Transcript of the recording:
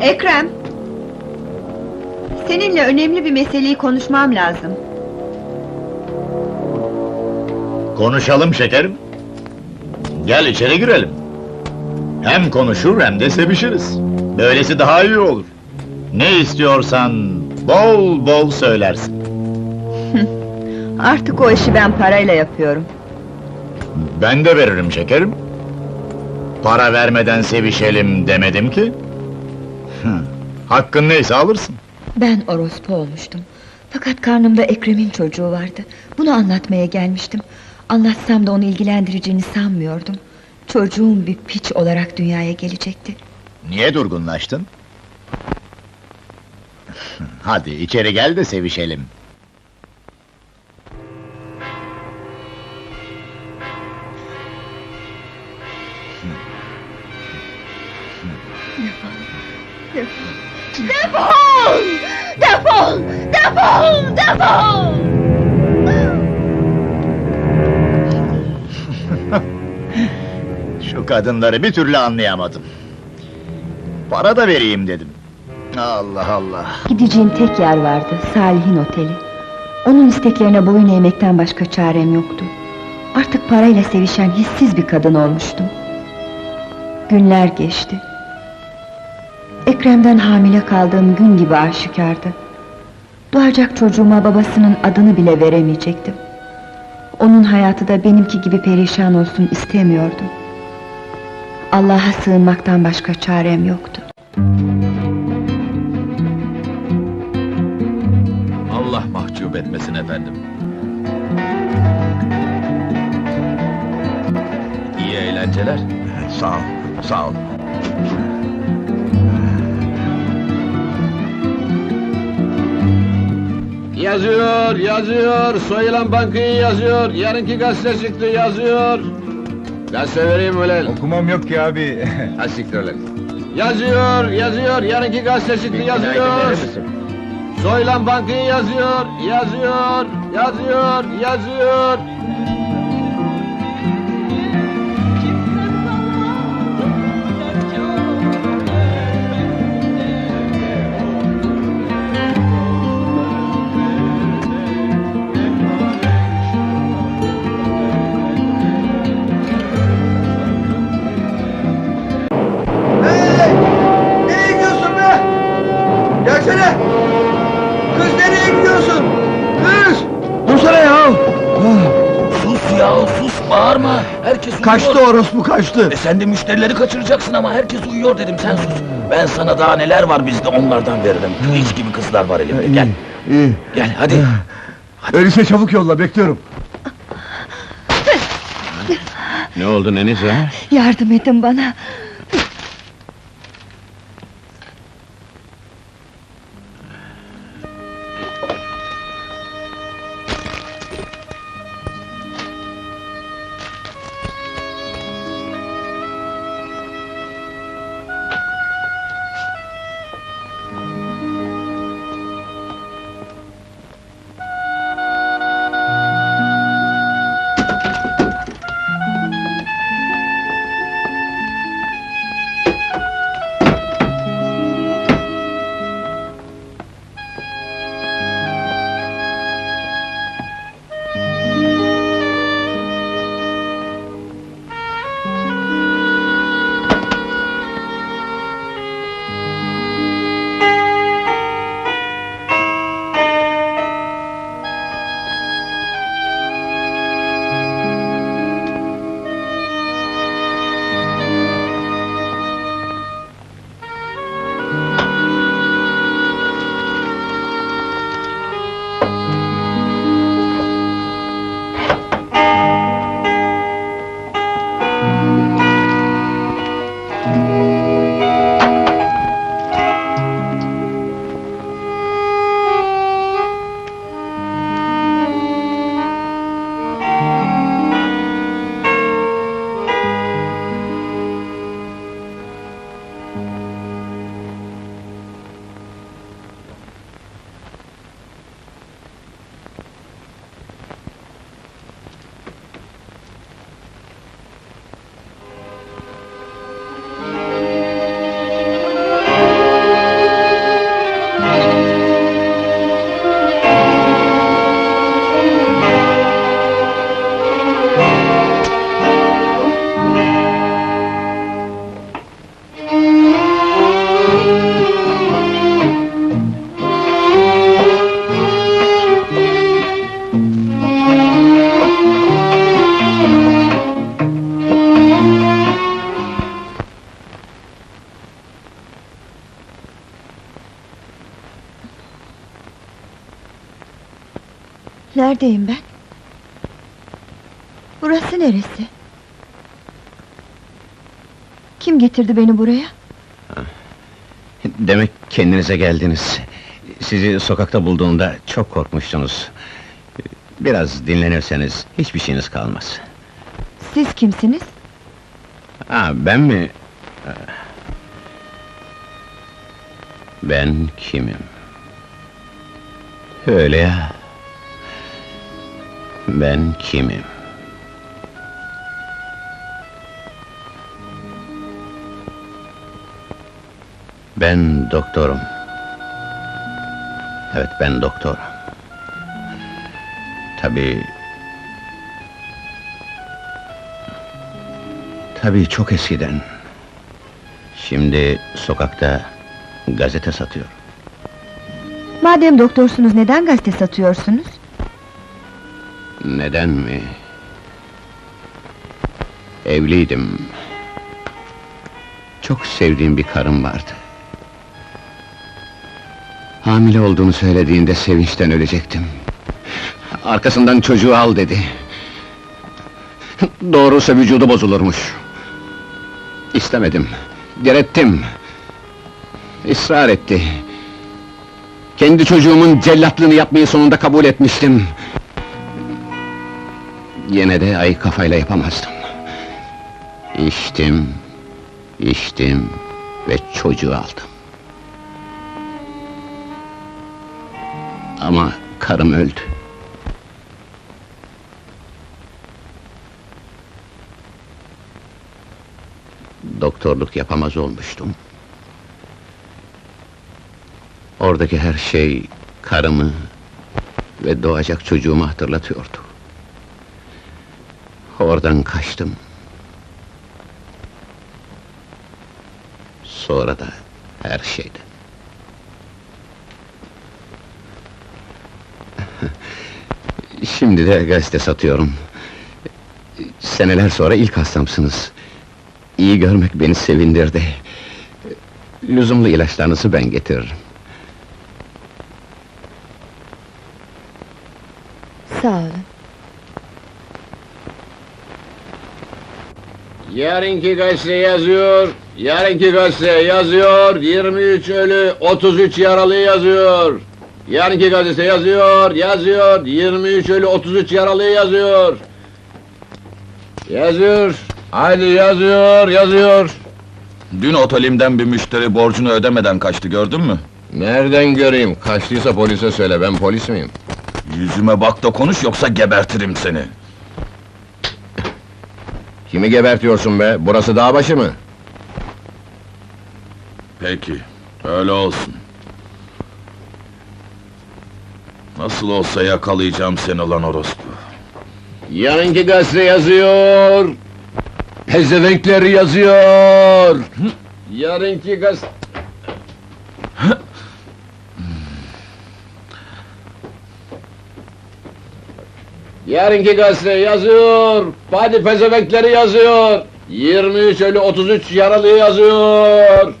Ekrem! Seninle önemli bir meseleyi konuşmam lazım. Konuşalım şekerim. Gel içeri girelim. Hem konuşur hem de sevişiriz. Böylesi daha iyi olur. Ne istiyorsan bol bol söylersin. Artık o işi ben parayla yapıyorum. Ben de veririm şekerim. Para vermeden sevişelim demedim ki. Hakkın neyse alırsın. Ben orospu olmuştum. Fakat karnımda Ekrem'in çocuğu vardı. Bunu anlatmaya gelmiştim. Anlatsam da onu ilgilendireceğini sanmıyordum. Çocuğum bir piç olarak dünyaya gelecekti. Niye durgunlaştın? Hadi içeri gel de sevişelim. Defol! Defol! Defol! Defol! Şu kadınları bir türlü anlayamadım. Para da vereyim dedim. Allah Allah. Gideceğim tek yer vardı, Salih'in oteli. Onun isteklerine boyun eğmekten başka çarem yoktu. Artık parayla sevişen hissiz bir kadın olmuştum. Günler geçti. Ekrem'den hamile kaldığım gün gibi aşikardı. Doğacak çocuğuma babasının adını bile veremeyecektim. Onun hayatı da benimki gibi perişan olsun istemiyordum. Allah'a sığınmaktan başka çarem yoktu. Allah mahcup etmesin efendim. İyi eğlenceler. Sağ ol, sağ ol. Yazıyor, yazıyor, soyulan bankayı yazıyor, yarınki gazete çıktı yazıyor. Gazete vereyim ulan. Okumam yok ki abi. Ha siktir ulan. Yazıyor, yazıyor, yarınki gazete çıktı yazıyor. Soyulan bankayı yazıyor, yazıyor, yazıyor, yazıyor. Bağırma. Herkes uyuyor. Kaçtı orospu kaçtı. E sen de müşterileri kaçıracaksın ama herkes uyuyor dedim sen sus. Ben sana daha neler var bizde onlardan veririm. Kılıç gibi kızlar var elimde gel. İyi. Gel hadi. Öyleyse çabuk yolla bekliyorum. Ne oldu Neniz ha? Yardım edin bana. Neredeyim ben? Burası neresi? Kim getirdi beni buraya? Demek kendinize geldiniz. Sizi sokakta bulduğumda çok korkmuştunuz. Biraz dinlenirseniz hiçbir şeyiniz kalmaz. Siz kimsiniz? Ha ben mi? Ben kimim? Öyle ya. Ben kimim? Ben doktorum. Evet ben doktorum. Tabii... Tabii çok eskiden. Şimdi sokakta gazete satıyor. Madem doktorsunuz neden gazete satıyorsunuz? Neden mi? Evliydim. Çok sevdiğim bir karım vardı. Hamile olduğunu söylediğinde sevinçten ölecektim. Arkasından çocuğu al dedi. Doğrusu vücudu bozulurmuş. İstemedim. Direttim. Israr etti. Kendi çocuğumun cellatlığını yapmayı sonunda kabul etmiştim. Yine de ay kafayla yapamazdım. İçtim, içtim ve çocuğu aldım. Ama karım öldü. Doktorluk yapamaz olmuştum. Oradaki her şey karımı ve doğacak çocuğumu hatırlatıyordu. Oradan kaçtım. Sonra da her şeyden. Şimdi de gazete satıyorum. Seneler sonra ilk hastamsınız. İyi görmek beni sevindirdi. Lüzumlu ilaçlarınızı ben getiririm. Sağ olun. Yarınki gazete yazıyor. Yarınki gazete yazıyor. 23 ölü, 33 yaralı yazıyor. Yarınki gazete yazıyor, yazıyor. 23 ölü, 33 yaralı yazıyor. Yazıyor. Hadi yazıyor, yazıyor. Dün otelimden bir müşteri borcunu ödemeden kaçtı gördün mü? Nereden göreyim? Kaçtıysa polise söyle, ben polis miyim? Yüzüme bak da konuş yoksa gebertirim seni. Kimi gebertiyorsun be? Burası dağ başı mı? Peki, öyle olsun. Nasıl olsa yakalayacağım seni lan orospu. Yarınki gazete yazıyor. Pezevenkler yazıyor. Yarınki gazete... Yarınki gazete yazıyor. Hadi pezevenkleri yazıyor. 23 ölü 33 yaralı yazıyor.